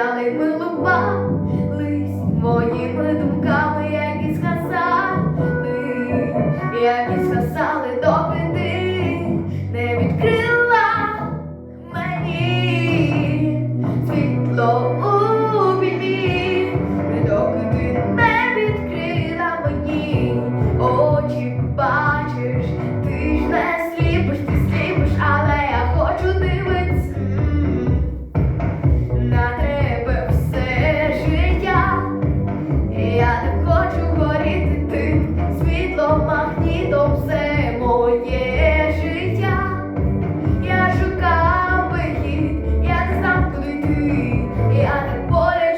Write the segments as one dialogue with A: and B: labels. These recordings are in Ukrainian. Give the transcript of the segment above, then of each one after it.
A: грали, милувались моїми думками.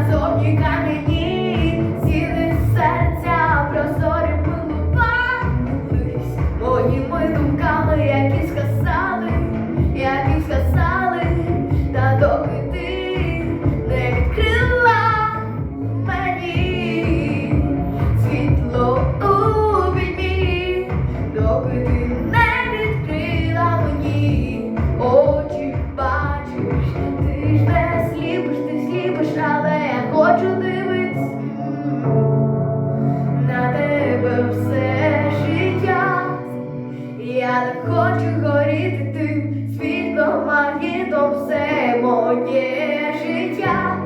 A: назовні камені, сіли серця, прозорі вилупались моїми думками, які сказали, які сказали, та доки ти не відкрила мені світло у бідні, доки ти не відкрила мені очі бачиш. Ти ж не сліпиш, ти сліпиш, але хочу дивиться на тебе все життя, я так хочу горіти тим світлом, магнітом все моє життя.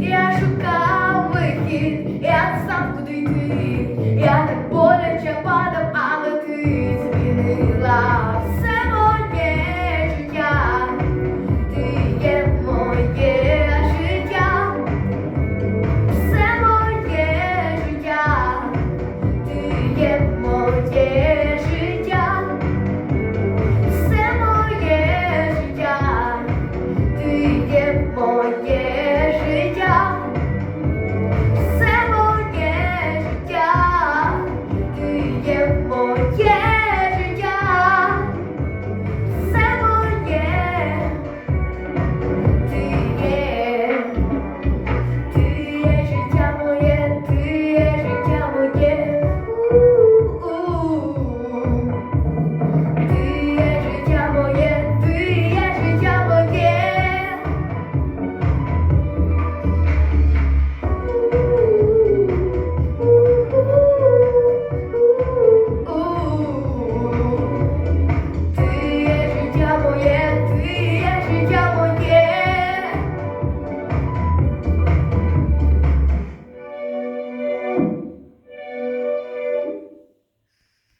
A: Я шукав вихід, я сам куди йти, я так.